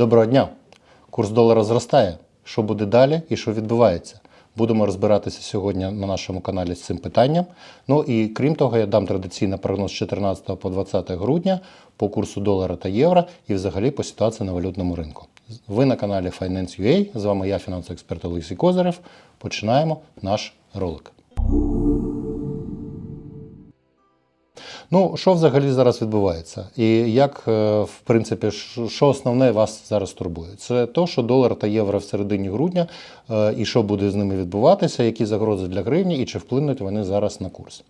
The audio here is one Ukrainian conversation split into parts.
Доброго дня! Курс долара зростає. Що буде далі і що відбувається? Будемо розбиратися сьогодні на нашому каналі з цим питанням. Ну і крім того, я дам традиційний прогноз з 14 по 20 грудня по курсу долара та євро і взагалі по ситуації на валютному ринку. Ви на каналі Finance.ua, з вами я, фінансовий експерт Олексій Козирев. Починаємо наш ролик. Ну, що взагалі зараз відбувається? І як, е, в принципі, що основне вас зараз турбує? Це то, що долар та євро в середині грудня, е, і що буде з ними відбуватися, які загрози для гривні, і чи вплинуть вони зараз на курс.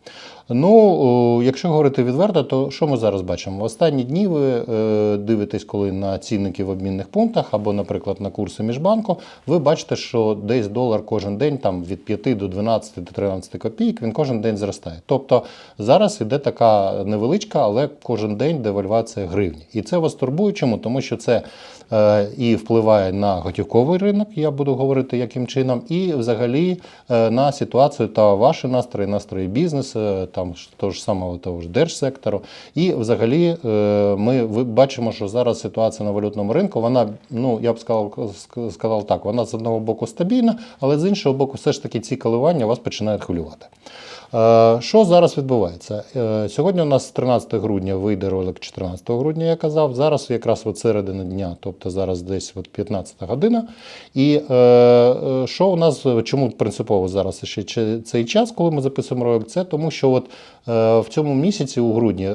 Ну, якщо говорити відверто, то що ми зараз бачимо? В останні дні ви е, дивитесь, коли на цінники в обмінних пунктах або, наприклад, на курси міжбанку, ви бачите, що десь долар кожен день там від 5 до 12 до 13 копійок, він кожен день зростає. Тобто зараз іде така невеличка, але кожен день девальвація гривні. І це вас турбує. Чому? Тому що це е, і впливає на готівковий ринок, я буду говорити яким чином, і взагалі е, на ситуацію та ваші настрої, настрої бізнесу, там того ж самого того ж держсектору. І взагалі е, ми бачимо, що зараз ситуація на валютному ринку, вона, ну я б сказав, сказав так, вона з одного боку стабільна, але з іншого боку, все ж таки ці коливання вас починають хвилювати. Е, Що зараз відбувається? Е, Сьогодні у нас 13 грудня вийде ролик 14 грудня, я казав. Зараз якраз от середина дня, тобто зараз десь от 15 година. І е, що у нас, чому принципово зараз ще цей час, коли ми записуємо ролик, це тому, що от в цьому місяці, у грудні,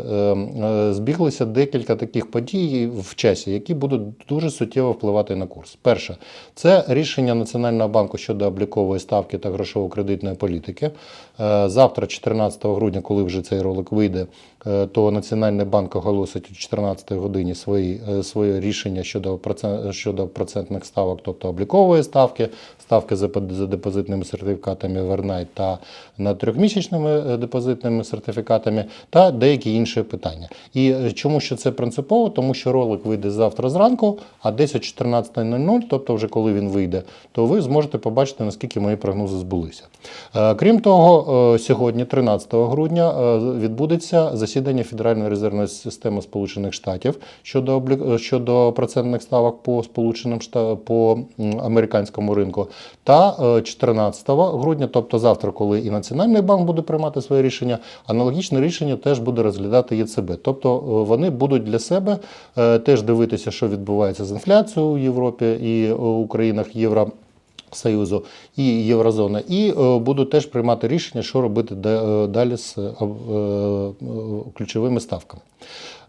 збіглися декілька таких подій в часі, які будуть дуже суттєво впливати на курс. Перше, це рішення Національного банку щодо облікової ставки та грошово-кредитної політики. Е, Завтра, 14 грудня, коли вже цей ролик вийде, е, то Національний банк оголосить о 14 годині свої, е, своє рішення щодо, процент, щодо процентних ставок, тобто облікової ставки, ставки за, за депозитними сертифікатами Вернайт та на трьохмісячними е, депозитними сертифікатами та деякі інші питання. І чому що це принципово? Тому що ролик вийде завтра зранку, а десь о 14.00, тобто вже коли він вийде, то ви зможете побачити, наскільки мої прогнози збулися. Крім того, е, сьогодні, 13 грудня, е, відбудеться засідання Федеральної резервної системи Сполучених Штатів щодо облі- е, щодо процентних ставок по Сполученим Шта- по американському ринку. Та е, 14 грудня, тобто завтра, коли і Національний банк буде приймати своє рішення, аналогічне рішення теж буде розглядати ЄЦБ. Тобто е, вони будуть для себе е, теж дивитися, що відбувається з інфляцією у Європі і е, у країнах Євро. Союзу і Єврозони, і е, будуть теж приймати рішення, що робити е, далі з е, ключовими ставками.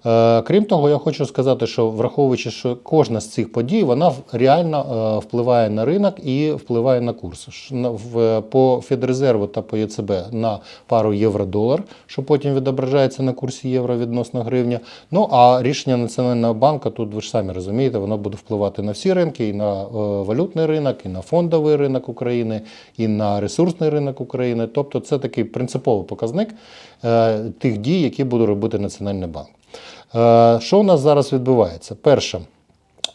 Е, Крім того, я хочу сказати, що враховуючи, що кожна з цих подій вона реально е, впливає на ринок і впливає на курс. В- По Федрезерву та по ЄЦБ на пару євро-долар, що потім відображається на курсі євро відносно гривня. Ну а рішення Національного банку, тут ви ж самі розумієте, воно буде впливати на всі ринки, і на е, валютний ринок, і на фондовий ринок України, і на ресурсний ринок України. Тобто це такий принциповий показник е, тих дій, які буде робити Національний банк. Е, Що у нас зараз відбувається? Перше.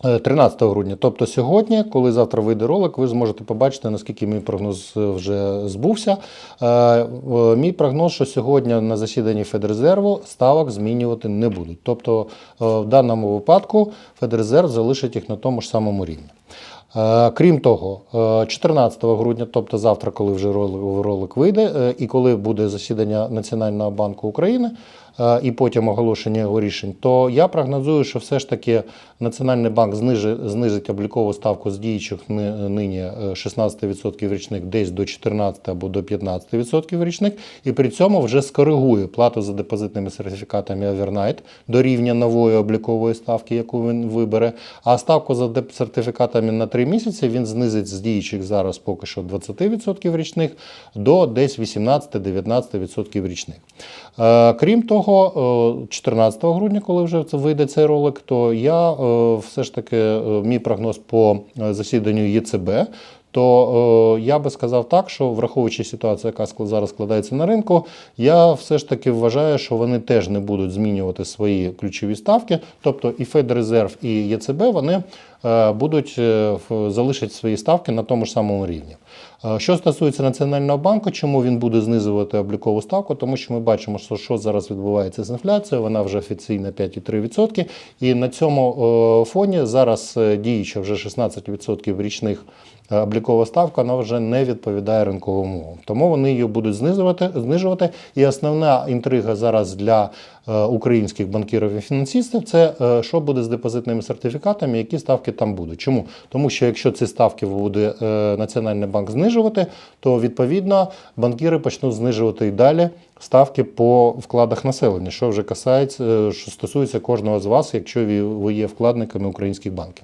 е, 13 грудня, тобто сьогодні, коли завтра вийде ролик, ви зможете побачити, наскільки мій прогноз е, вже збувся. Е, е, Мій прогноз, що сьогодні на засіданні Федрезерву ставок змінювати не будуть. Тобто, е, в даному випадку Федрезерв залишить їх на тому ж самому рівні. Е, Крім того, е, 14 грудня, тобто завтра, коли вже ролик, вийде, е, і коли буде засідання Національного банку України, е, і потім оголошення його рішень, то я прогнозую, що все ж таки Національний банк знизить облікову ставку з діючих нині е, 16% річних десь до 14 або до 15% річних, і при цьому вже скоригує плату за депозитними сертифікатами Overnight до рівня нової облікової ставки, яку він вибере. А ставку за сертифікатами на 3 місяці він знизить з діючих зараз поки що 20% річних до десь 18-19% річних. Е, Крім того, е, 14 грудня, коли вже це вийде цей ролик, то я е, все ж таки е, мій прогноз по засіданню ЄЦБ. То е, я би сказав так, що враховуючи ситуацію, яка зараз складається на ринку, я все ж таки вважаю, що вони теж не будуть змінювати свої ключові ставки. Тобто і Федрезерв, і ЄЦБ вони е, будуть е, залишать свої ставки на тому ж самому рівні. Е, Що стосується Національного банку, чому він буде знизувати облікову ставку? Тому що ми бачимо, що, що зараз відбувається з інфляцією, вона вже офіційна 5,3%. І на цьому е, фоні зараз е, діюча вже 16% річних облікова ставка, вона вже не відповідає ринковим умовам. Тому вони її будуть знижувати, знижувати. І основна інтрига зараз для е, українських банкірів і фінансистів це е, що буде з депозитними сертифікатами, які ставки там будуть. Чому? Тому що якщо ці ставки буде е, Національний банк знижувати, то відповідно банкіри почнуть знижувати і далі. Ставки по вкладах населення, що вже касається, е, що стосується кожного з вас, якщо ви є вкладниками українських банків.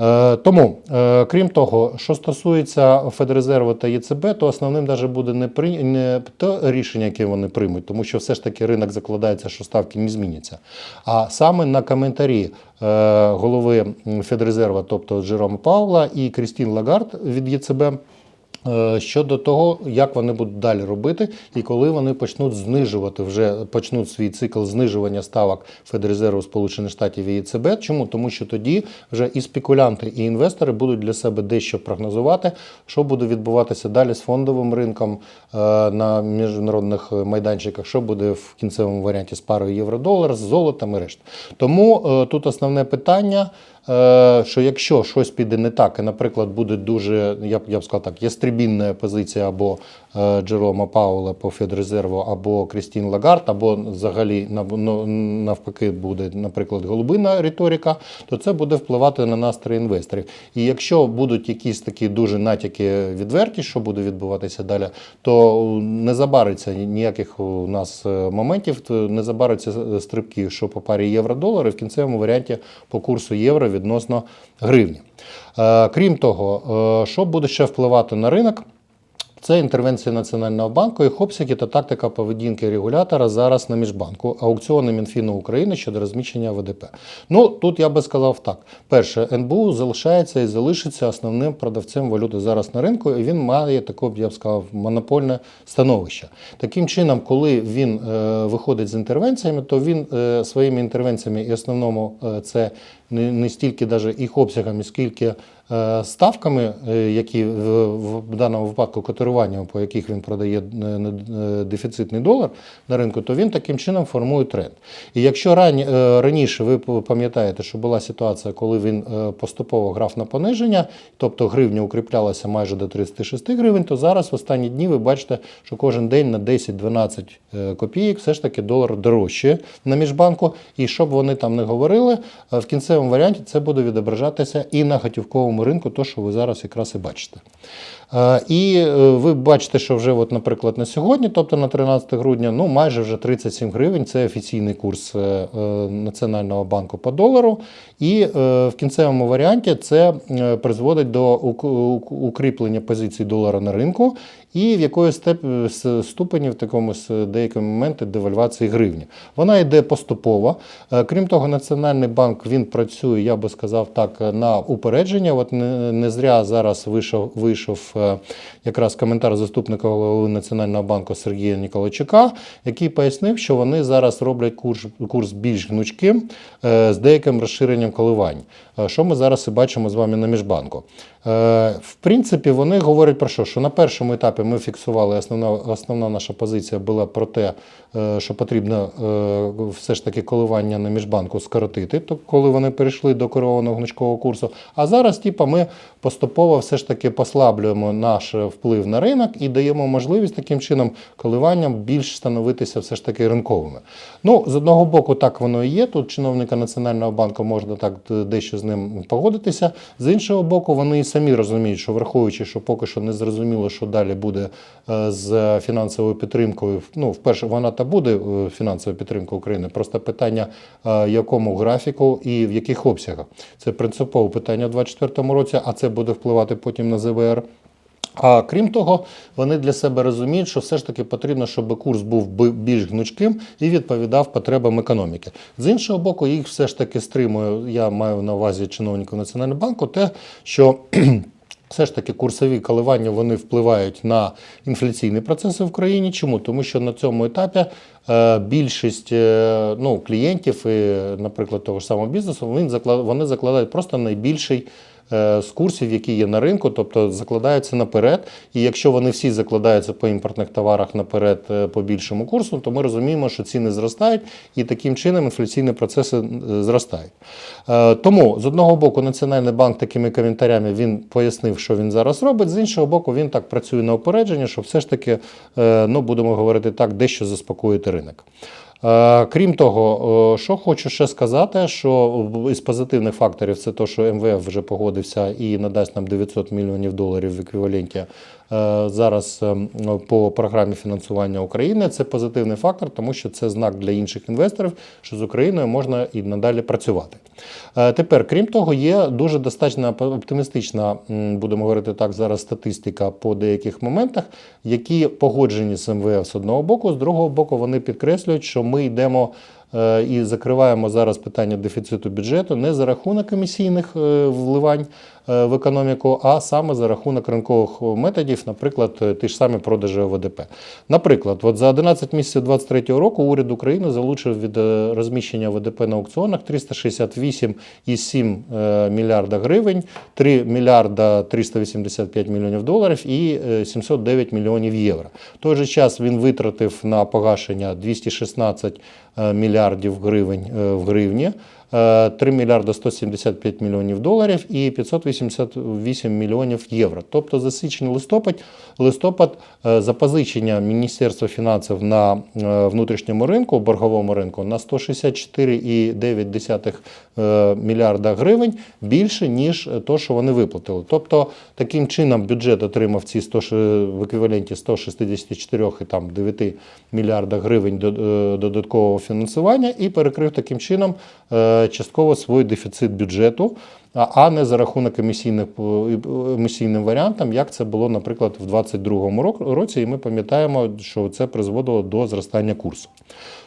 Е, Тому, е, крім того, що стосується Федрезерву та ЄЦБ, то основним даже буде не, при... не те рішення, яке вони приймуть, тому що все ж таки ринок закладається, що ставки не зміняться. А саме на коментарі е, голови Федрезерва, тобто Джерома Паула і Крістін Лагард від ЄЦБ. Е, Щодо того, як вони будуть далі робити, і коли вони почнуть знижувати, вже почнуть свій цикл знижування ставок Федрезерву Сполучених Штатів і ЄЦБ. Чому? Тому що тоді вже і спекулянти, і інвестори будуть для себе дещо прогнозувати, що буде відбуватися далі з фондовим ринком е, на міжнародних майданчиках, що буде в кінцевому варіанті з парою євро-долар, з золотом і решта. Тому е, тут основне питання. Е, що якщо щось піде не так, і, наприклад, буде дуже, я б я б сказав так, ястребінна позиція або е, Джерома Паула по Федрезерву, або Крістін Лагард, або взагалі ну, навпаки буде, наприклад, голубина риторика, то це буде впливати на настрої інвесторів. І якщо будуть якісь такі дуже натяки відверті, що буде відбуватися далі, то не забариться ніяких у нас е, моментів, не забариться стрибки, що по парі євро-долар, і в кінцевому варіанті по курсу євро відносно гривні. Е, Крім того, е, що буде ще впливати на ринок? Це інтервенція Національного банку, їх обсяги та тактика поведінки регулятора зараз на міжбанку, аукціони Мінфіну України щодо розміщення ВДП. Ну тут я би сказав так: перше, НБУ залишається і залишиться основним продавцем валюти зараз на ринку, і він має таке, я б сказав, монопольне становище. Таким чином, коли він е, виходить з інтервенціями, то він е, своїми інтервенціями і основному е, це не, не стільки даже їх обсягами, скільки е, ставками, е, які в, в даному випадку котируванням, по яких він продає е, дефіцитний долар на ринку, то він таким чином формує тренд. І якщо рані, е, раніше ви пам'ятаєте, що була ситуація, коли він поступово грав на пониження, тобто гривня укріплялася майже до 36 гривень, то зараз в останні дні ви бачите, що кожен день на 10-12 е, копійок все ж таки долар дорожчає на міжбанку. І щоб вони там не говорили, в кінцевому варіанті це буде відображатися і на готівковому ринку, то що ви зараз якраз і бачите. Е, І е, ви бачите, що вже, от, наприклад, на сьогодні, тобто на 13 грудня, ну майже вже 37 гривень. Це офіційний курс е, Національного банку по долару. І в кінцевому варіанті це призводить до ук- ук- укріплення позицій долара на ринку і в якоїсь ступені в такому деякі моменті девальвації гривні. Вона йде поступово. Е, Крім того, Національний банк він працює, я би сказав так, на упередження. От не, не зря зараз вийшов, вийшов е, якраз коментар заступника голови Національного банку Сергія Ніколайчука, який пояснив, що вони зараз роблять курс, курс більш гнучким е, з деяким розширенням коливань. Е, Що ми зараз і бачимо з вами на міжбанку. Е, В принципі, вони говорять про що? Що на першому етапі ми фіксували основна, основна наша позиція була про те, що потрібно все ж таки коливання на міжбанку скоротити, то коли вони перейшли до керованого гнучкового курсу. А зараз, типу, ми поступово все ж таки послаблюємо наш вплив на ринок і даємо можливість таким чином коливанням більш становитися все ж таки ринковими. Ну, з одного боку, так воно і є. Тут чиновника Національного банку можна так дещо з ним погодитися. З іншого боку, вони і самі розуміють, що враховуючи, що поки що не зрозуміло, що далі буде е, з фінансовою підтримкою. Ну, вперше вона та буде е, фінансова підтримка України. Просто питання, е, якому графіку і в яких обсягах. Це принципове питання у 2024 році, а це буде впливати потім на ЗВР. А крім того, вони для себе розуміють, що все ж таки потрібно, щоб курс був більш гнучким і відповідав потребам економіки. З іншого боку, їх все ж таки стримує. Я маю на увазі чиновників Національного банку, те, що все ж таки курсові коливання вони впливають на інфляційні процеси в країні. Чому? Тому що на цьому етапі е, більшість е, ну, клієнтів, і, наприклад, того ж самого бізнесу, вони закладають просто найбільший. Е, З курсів, які є на ринку, тобто закладаються наперед. І якщо вони всі закладаються по імпортних товарах наперед е, по більшому курсу, то ми розуміємо, що ціни зростають, і таким чином інфляційні процеси е, зростають. Тому з одного боку, Національний банк такими коментарями він пояснив, що він зараз робить. З іншого боку, він так працює на опередження, щоб все ж таки, ну будемо говорити так, дещо заспокоїти ринок. Е, Крім того, е, що хочу ще сказати, що із позитивних факторів це те, що МВФ вже погодився і надасть нам 900 мільйонів доларів в еквіваленті зараз е, по програмі фінансування України. Це позитивний фактор, тому що це знак для інших інвесторів, що з Україною можна і надалі працювати. Е, Тепер, крім того, є дуже достатньо оптимістична, будемо говорити так, зараз статистика по деяких моментах, які погоджені з МВФ з одного боку, з другого боку, вони підкреслюють, що ми йдемо. е, І закриваємо зараз питання дефіциту бюджету не за рахунок емісійних е, вливань е, в економіку, а саме за рахунок ринкових методів, наприклад, е, ті ж самі продажі ОВДП. Наприклад, от за 11 місяців 2023 року уряд України залучив від е, розміщення ВДП на аукціонах 368,7 е, мільярда гривень, 3 мільярда 385 мільйонів доларів і е, 709 мільйонів євро. В той же час він витратив на погашення 216 е, мільярдів гривень е, в гривні. Е, 3 мільярда 175 мільйонів доларів і 588 мільйонів євро. Тобто за січень листопад, листопад е, запозичення Міністерства фінансів на е, внутрішньому ринку, борговому ринку на 164,9 е, мільярда гривень більше, ніж то, що вони виплатили. Тобто таким чином бюджет отримав ці 100, в еквіваленті 164,9 мільярда гривень до- додаткового фінансування і перекрив таким чином частково свій дефіцит бюджету, а- не за рахунок емісійних е, емісійним варіантам, як це було, наприклад, в 2022 році. І ми пам'ятаємо, що це призводило до зростання курсу.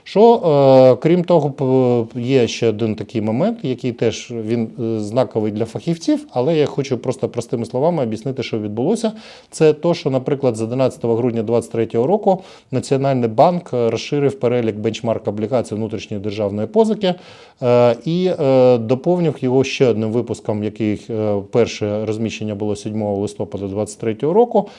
Що, е, крім того, є ще один такий момент, який теж він е, знаковий для фахівців, але я хочу просто простими словами об'яснити, що відбулося. Це то, що, наприклад, з 11 грудня 2023 року Національний банк розширив перелік бенчмарк облігацій внутрішньої державної позики е, і доповнив його ще одним випуском, який перше розміщення було 7 листопада 2023 року.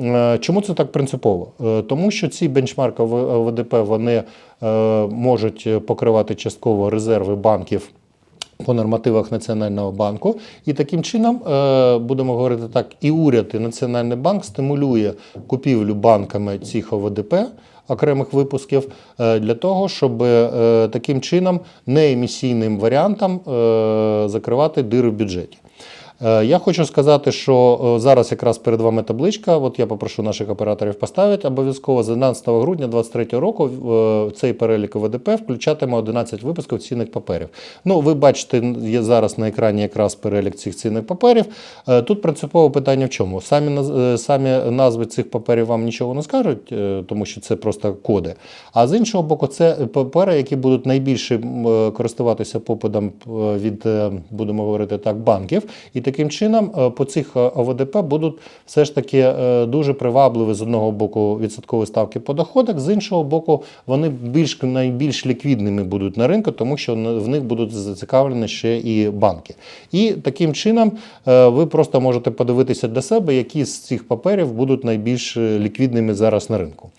Е, Чому це так принципово? Е, Тому що ці бенчмарки ВДП вони е, можуть покривати частково резерви банків. По нормативах Національного банку, і таким чином будемо говорити так, і уряд, і Національний банк стимулює купівлю банками цих ОВДП окремих випусків для того, щоб таким чином неемісійним варіантом закривати дири в бюджеті. Е, Я хочу сказати, що е, зараз якраз перед вами табличка. От я попрошу наших операторів поставити обов'язково з 11 грудня 2023 року е, цей перелік ВДП включатиме 11 випусків цінних паперів. Ну, ви бачите, є зараз на екрані якраз перелік цих цінних паперів. Тут принципове питання в чому? Самі самі назви цих паперів вам нічого не скажуть, тому що це просто коди. А з іншого боку, це папери, які будуть найбільше користуватися попитом від, будемо говорити так, банків. І таким чином е, по цих е, ОВДП будуть все ж таки е, дуже привабливі з одного боку відсоткові ставки по доходах, з іншого боку, вони більш найбільш ліквідними будуть на ринку, тому що в них будуть зацікавлені ще і банки. І таким чином ви просто можете подивитися для себе, які з цих паперів будуть найбільш ліквідними зараз на ринку.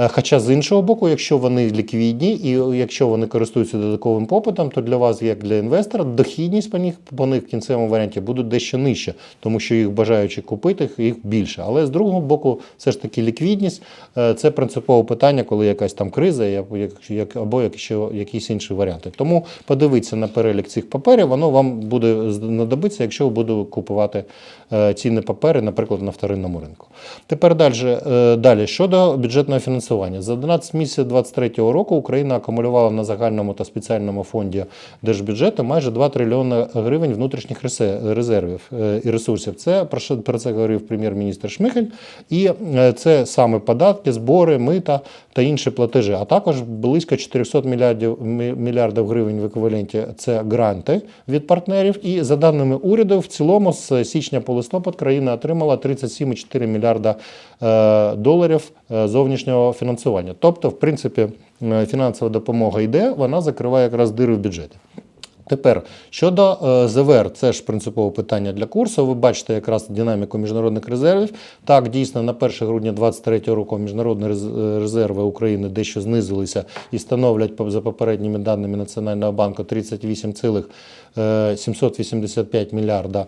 Е, Хоча з іншого боку, якщо вони ліквідні і якщо вони користуються додатковим попитом, то для вас, як для інвестора, дохідність по них по них в кінцевому варіанті буде дещо нижча, тому що їх бажаючи купити, їх більше. Але з другого боку, все ж таки ліквідність е, це принципове питання, коли якась там криза, або якщо якісь інші варіанти. Тому подивіться на перелік цих паперів, воно вам буде знадобитися, якщо ви будете купувати е, цінні папери, наприклад, на вторинному ринку. Тепер далі, далі щодо бюджетного фінансування. За 11 місяців 2023 року Україна акумулювала на загальному та спеціальному фонді держбюджету майже 2 трильйони гривень внутрішніх резервів. е, і ресурсів. Це про це говорив прем'єр-міністр Шмихель. І е, це саме податки, збори, мита та інші платежі. А також близько 400 мільярдів мільярдів гривень в еквіваленті це гранти від партнерів. І за даними уряду, в цілому з січня по листопад країна отримала 37,4 мільярда е, доларів зовнішнього фінансування. Тобто, в принципі, е, фінансова допомога йде, вона закриває якраз дири в бюджеті. Тепер щодо е, ЗВР, це ж принципове питання для курсу. Ви бачите якраз динаміку міжнародних резервів. Так, дійсно, на 1 грудня 2023 року міжнародні резерви України дещо знизилися і становлять за попередніми даними Національного банку 38,785 мільярда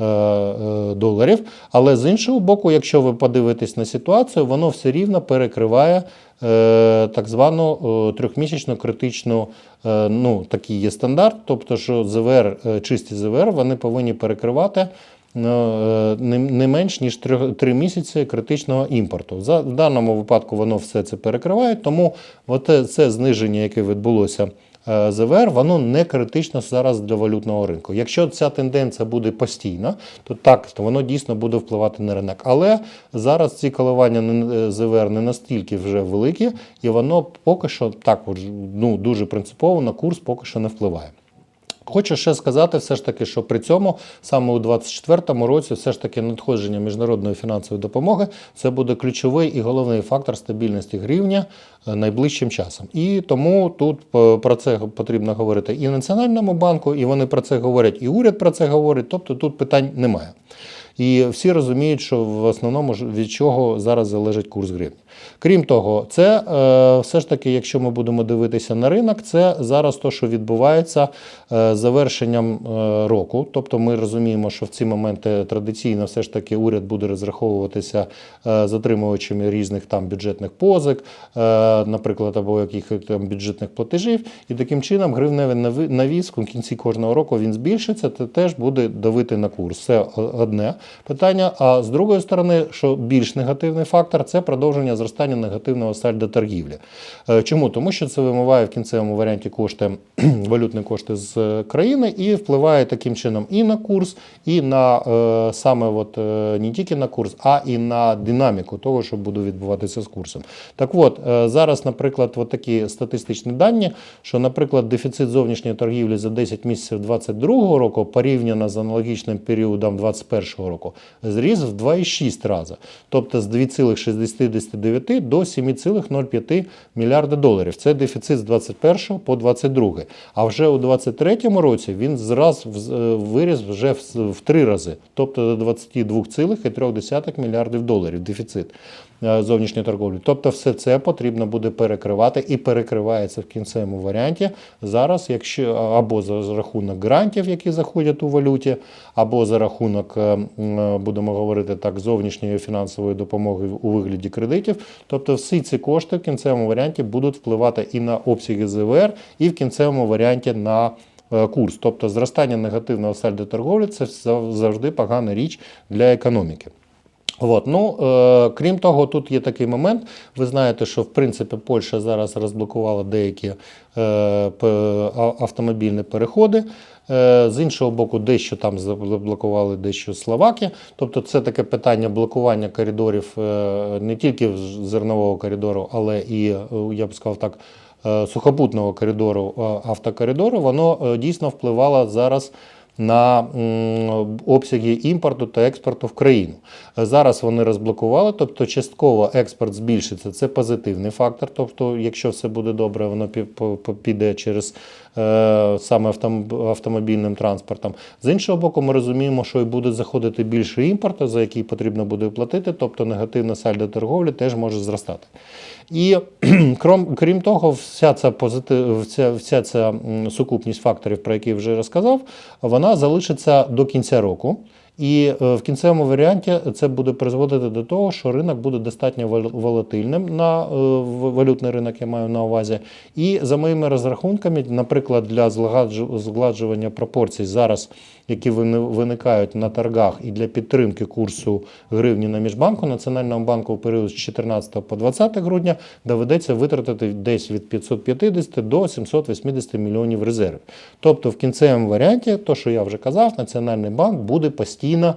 е, е, доларів. Але з іншого боку, якщо ви подивитесь на ситуацію, воно все рівно перекриває е, так звану е, трьохмісячну критичну, е, ну такий є стандарт, тобто, що ЗВР, е, чисті ЗВР, вони повинні перекривати. ну, е, Не менш ніж 3 місяці критичного імпорту. За в даному випадку воно все це перекриває, тому оте, це зниження, яке відбулося е, ЗВР, воно не критично зараз для валютного ринку. Якщо ця тенденція буде постійна, то так, то воно дійсно буде впливати на ринок. Але зараз ці коливання не- ЗВР не настільки вже великі, і воно поки що так ну, дуже принципово на курс поки що не впливає. Хочу ще сказати, все ж таки, що при цьому саме у 2024 році, все ж таки, надходження міжнародної фінансової допомоги це буде ключовий і головний фактор стабільності гривня е, найближчим часом. І тому тут е, про це потрібно говорити і Національному банку, і вони про це говорять, і уряд про це говорить. Тобто тут питань немає. І всі розуміють, що в основному від чого зараз залежить курс гривні. Крім того, це е, все ж таки, якщо ми будемо дивитися на ринок, це зараз то, що відбувається е, завершенням е, року. Тобто ми розуміємо, що в ці моменти традиційно все ж таки уряд буде розраховуватися затримувачами різних там бюджетних позик, наприклад, або якихось там бюджетних платежів. І таким чином гривневий навіс в кінці кожного року він збільшиться, це теж буде давити на курс. Це одне питання. А з другої сторони, що більш негативний фактор, це продовження зростання негативного сальдо торгівлі. Е, Чому? Тому що це вимиває в кінцевому варіанті кошти, валютні кошти з е, країни і впливає таким чином і на курс, і на е, саме от, не тільки на курс, а і на динаміку того, що буде відбуватися з курсом. Так от, зараз, наприклад, от такі статистичні дані, що, наприклад, дефіцит зовнішньої торгівлі за 10 місяців 2022 року порівняно з аналогічним періодом 2021 року зріс в 2,6 рази. Тобто з 2,69 до 7,05 мільярда доларів. Це дефіцит з 21 по 22. А вже у 23 році він зраз виріс вже в, три рази, тобто до 22,3 мільярдів доларів дефіцит зовнішньої торговлі. Тобто, все це потрібно буде перекривати і перекривається в кінцевому варіанті зараз, якщо або за рахунок грантів, які заходять у валюті, або за рахунок, е, будемо говорити так, зовнішньої фінансової допомоги у вигляді кредитів. Тобто, всі ці кошти в кінцевому варіанті будуть впливати і на обсяги ЗВР, і в кінцевому варіанті на е, курс. Тобто зростання негативного сальдо торговлі це зав- завжди погана річ для економіки. От, ну, е, крім того, тут є такий момент. Ви знаєте, що в принципі Польща зараз розблокувала деякі е, автомобільні переходи. Е, з іншого боку, дещо там заблокували, дещо Словакія. Тобто, це таке питання блокування коридорів е, не тільки зернового коридору, але і е, я б сказав так. е, Сухопутного коридору, автокоридору, воно е, дійсно впливало зараз на обсяги імпорту та експорту в країну. Зараз вони розблокували, тобто частково експорт збільшиться. Це позитивний фактор. Тобто, якщо все буде добре, воно піде через саме автом- автомобільним транспортом. З іншого боку, ми розуміємо, що і буде заходити більше імпорту, за який потрібно буде платити, тобто негативна сальдо торговлі теж може зростати. І крім, крім того, вся ця позитив, вся, вся ця сукупність факторів, про які я вже розказав, вона залишиться до кінця року. І е, в кінцевому варіанті це буде призводити до того, що ринок буде достатньо волатильним на е, валютний ринок, я маю на увазі. І за моїми розрахунками, наприклад, для згладжування пропорцій зараз, які виникають на торгах, і для підтримки курсу гривні на міжбанку Національному банку в період з 14 по 20 грудня доведеться витратити десь від 550 до 780 мільйонів резервів. Тобто, в кінцевому варіанті, то що я вже казав, Національний банк буде постійно. Е,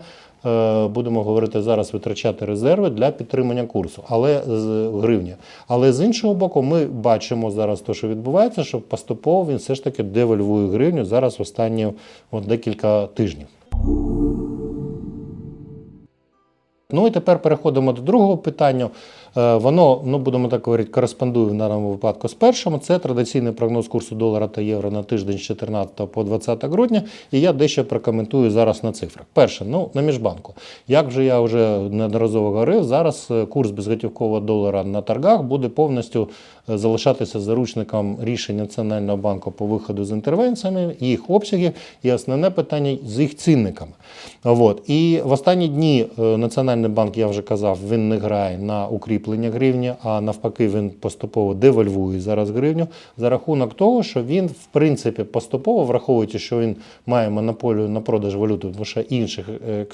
Будемо говорити зараз витрачати резерви для підтримання курсу, але з гривні. Але з іншого боку, ми бачимо зараз те, що відбувається, що поступово він все ж таки девальвує гривню зараз останні от, декілька тижнів. Ну і тепер переходимо до другого питання. Е, Воно, ну будемо так говорити, кореспондує в даному випадку з першим. Це традиційний прогноз курсу долара та євро на тиждень з 14 по 20 грудня. І я дещо прокоментую зараз на цифрах. Перше, ну на міжбанку. Як вже я вже неодноразово говорив, зараз е, курс безготівкового долара на торгах буде повністю е, залишатися заручником рішень Національного банку по виходу з інтервенціями, їх обсягів і основне питання з їх цінниками. От. І в останні дні Національний банк, я вже казав, він не грає на укріплення гривні, а навпаки, він поступово девальвує зараз гривню за рахунок того, що він, в принципі, поступово, враховуючи, що він має монополію на продаж валюти, тому що інших е,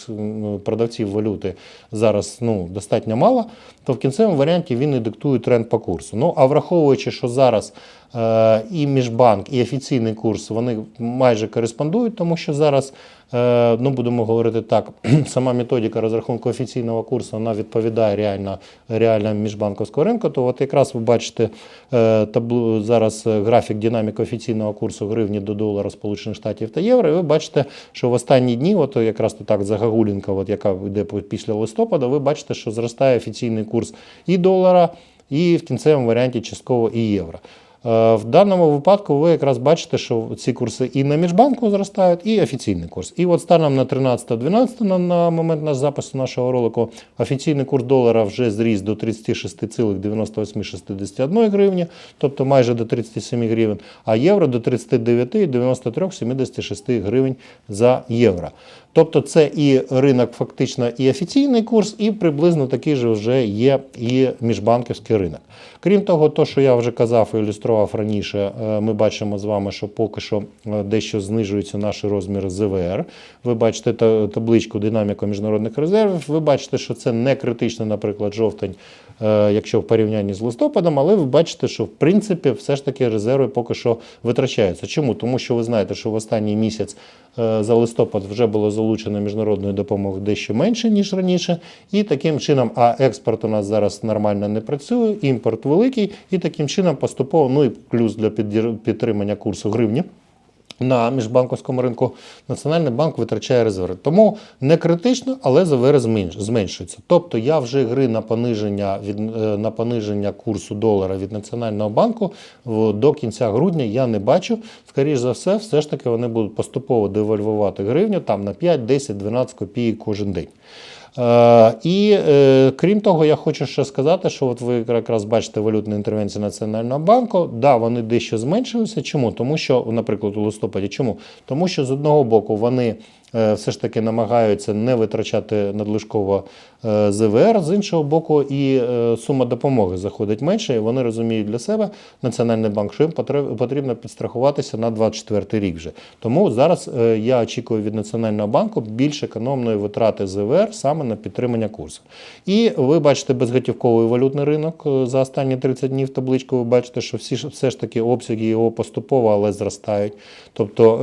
продавців валюти зараз ну, достатньо мало, то в кінцевому варіанті він і диктує тренд по курсу. Ну а враховуючи, що зараз е, і міжбанк, і офіційний курс вони майже кореспондують, тому що зараз. Е, Ну, будемо говорити так, сама методика розрахунку офіційного курсу вона відповідає реально, реально міжбанковського ринку. То от якраз ви бачите е, таблу, зараз е, графік динаміки офіційного курсу гривні до долара Сполучених Штатів та євро. І ви бачите, що в останні дні, от якраз то так загагулінка, от яка йде після листопада, ви бачите, що зростає офіційний курс і долара, і в кінцевому варіанті частково і євро. Е, В даному випадку ви якраз бачите, що ці курси і на міжбанку зростають, і офіційний курс. І от станом на 13-12 на, на момент наш запису нашого ролику офіційний курс долара вже зріс до 36,9861 гривні, тобто майже до 37 гривень, а євро до 39,93,76 гривень за євро. Тобто це і ринок, фактично, і офіційний курс, і приблизно такий же вже є і міжбанківський ринок. Крім того, то, що я вже казав і ілюстрував раніше, е, ми бачимо з вами, що поки що е, дещо знижуються наші розміри ЗВР. Ви бачите табличку динаміку міжнародних резервів. Ви бачите, що це не критично, наприклад, жовтень, якщо в порівнянні з листопадом, але ви бачите, що в принципі все ж таки резерви поки що витрачаються. Чому? Тому що ви знаєте, що в останній місяць е, за листопад вже було залучено міжнародної допомоги дещо менше, ніж раніше. І таким чином, а експорт у нас зараз нормально не працює, імпорт великий, і таким чином поступово, ну і плюс для підтримання курсу гривні. На міжбанковському ринку Національний банк витрачає резерви. Тому не критично, але ЗВР зменш- зменшується. Тобто я вже гри на пониження від е, на пониження курсу долара від Національного банку в- до кінця грудня я не бачу. Скоріше за все, все ж таки вони будуть поступово девальвувати гривню там на 5, 10, 12 копійок кожен день. Е, і е, крім того, я хочу ще сказати, що от ви якраз бачите валютні інтервенції Національного банку. Да, вони дещо зменшилися. Чому? Тому що, наприклад, у листопаді, чому? Тому що з одного боку вони е, все ж таки намагаються не витрачати надлишково ЗВР, з іншого боку, і сума допомоги заходить менше, і вони розуміють для себе Національний банк, що їм потрібно підстрахуватися на 24 рік вже. Тому зараз я очікую від Національного банку більш економної витрати ЗВР саме на підтримання курсу. І ви бачите безготівковий валютний ринок е, за останні 30 днів табличку. Ви бачите, що всі все ж таки обсяги його поступово, але зростають. Тобто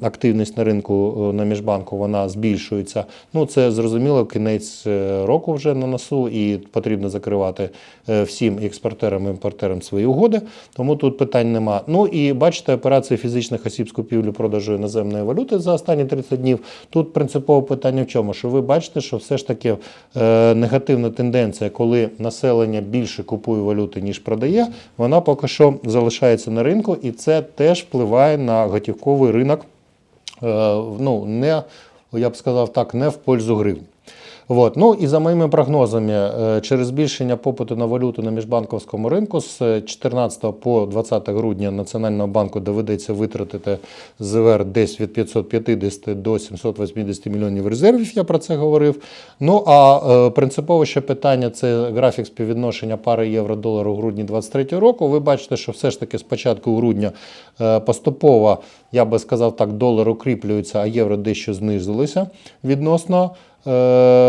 е, активність на ринку е, на міжбанку вона збільшується. Ну це зрозуміло, кінець року вже на носу, і потрібно закривати всім експортерам і імпортерам свої угоди. Тому тут питань нема. Ну і бачите, операції фізичних осіб з купівлі-продажу іноземної валюти за останні 30 днів. Тут принципове питання в чому? Що ви бачите, що все ж таки е, негативна тенденція, коли населення більше купує валюти, ніж продає, вона поки що залишається на ринку, і це теж впливає на готівковий ринок. Е, ну, не, я б сказав так, не в пользу гривні. От. Ну і за моїми прогнозами, е, через збільшення попиту на валюту на міжбанковському ринку з 14 по 20 грудня Національного банку доведеться витратити ЗВР десь від 550 до 780 мільйонів резервів. Я про це говорив. Ну а е, принципове ще питання це графік співвідношення пари євро-долар у грудні 2023 року. Ви бачите, що все ж таки з початку грудня е, поступово, я би сказав так, долар укріплюється, а євро дещо знизилося відносно е,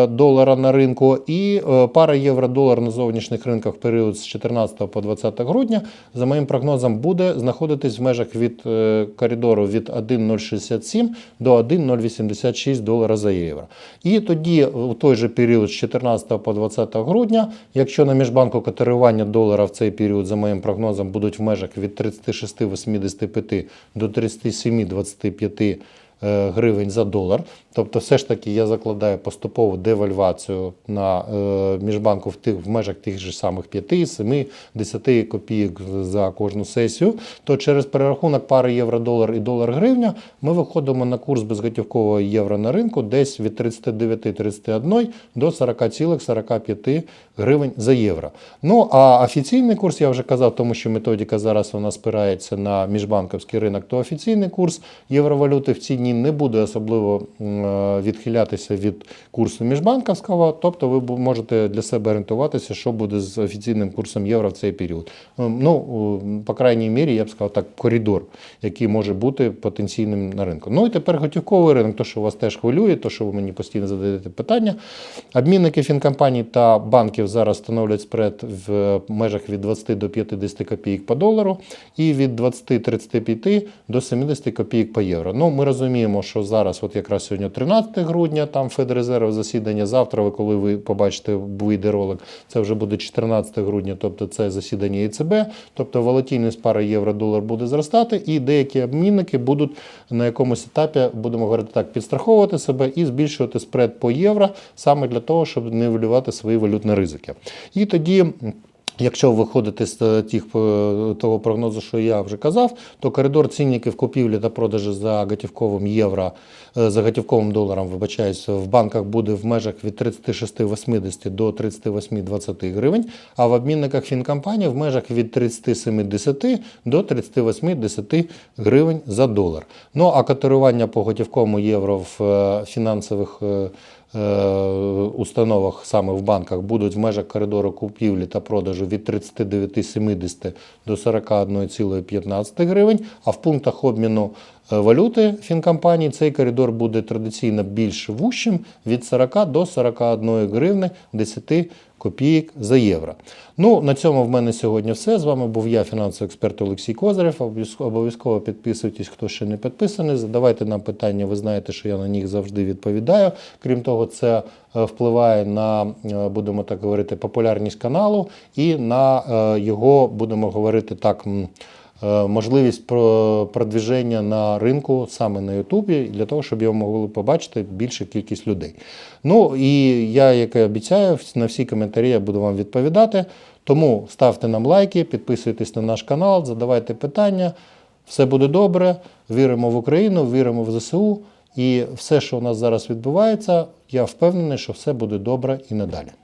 долара на ринку. І е, пара євро-долар на зовнішніх ринках в період з 14 по 20 грудня, за моїм прогнозом, буде знаходитись в межах від е, коридору від 1,067 до 1,086 долара за євро. І тоді, у той же період з 14 по 20 грудня, якщо на міжбанку котирування долара в цей період, за моїм прогнозом, будуть в межах від 36,85 до 37,25 е, гривень за долар. Тобто, все ж таки я закладаю поступову девальвацію на е, міжбанку в тих в межах тих же самих 5, 7, 10 копійок за кожну сесію. То через перерахунок пари євро-долар і долар-гривня ми виходимо на курс безготівкового євро на ринку десь від 39,31 до 40,45 гривень за євро. Ну а офіційний курс я вже казав, тому що методика зараз вона спирається на міжбанковський ринок, то офіційний курс євровалюти в ці дні не буде особливо е, відхилятися від курсу міжбанковського. Тобто ви можете для себе орієнтуватися, що буде з офіційним курсом євро в цей період. Ем, Ну, по крайній мірі, я б сказав так, коридор, який може бути потенційним на ринку. Ну і тепер готівковий ринок, то, що вас теж хвилює, то, що ви мені постійно задаєте питання. Обмінники фінкомпаній та банків зараз становлять спред в межах від 20 до 50 копійок по долару і від 20-35 до 70 копійок по євро. Ну, ми розуміємо, що зараз, от якраз сьогодні 13 грудня, там Федрезерв засідання. Завтра, ви, коли ви побачите, вийде ролик, це вже буде 14 грудня, тобто це засідання ЄЦБ. Тобто волатильність пари євро-долар буде зростати, і деякі обмінники будуть на якомусь етапі, будемо говорити так, підстраховувати себе і збільшувати спред по євро саме для того, щоб не вилювати свої валютні ризики. І тоді. Якщо виходити з е, тих, е, того прогнозу, що я вже казав, то коридор цінників купівлі та продажу за готівковим євро, е, за готівковим доларом, вибачаюсь, в банках буде в межах від 36,80 до 38,20 гривень, а в обмінниках фінкомпаній в межах від 37,10 до 38,10 гривень за долар. Ну а котирування по готівковому євро в фінансових установах, саме в банках, будуть в межах коридору купівлі та продажу від 39,70 до 41,15 гривень, а в пунктах обміну е, валюти фінкомпанії цей коридор буде традиційно більш вущим від 40 до 41 гривни 10 копійок за євро. Ну, на цьому в мене сьогодні все. З вами був я, фінансовий експерт Олексій Козарєв. Обов'язково- підписуйтесь, хто ще не підписаний. Задавайте нам питання, ви знаєте, що я на них завжди відповідаю. Крім того, це е, впливає на, е, будемо так говорити, популярність каналу і на е, його, будемо говорити так. Е, Можливість про продвіження на ринку саме на Ютубі для того, щоб його могли побачити більша кількість людей. Ну і я, як і обіцяю, на всі коментарі я буду вам відповідати. Тому ставте нам лайки, підписуйтесь на наш канал, задавайте питання. Все буде добре. Віримо в Україну, віримо в ЗСУ. І все, що у нас зараз відбувається, я впевнений, що все буде добре і надалі.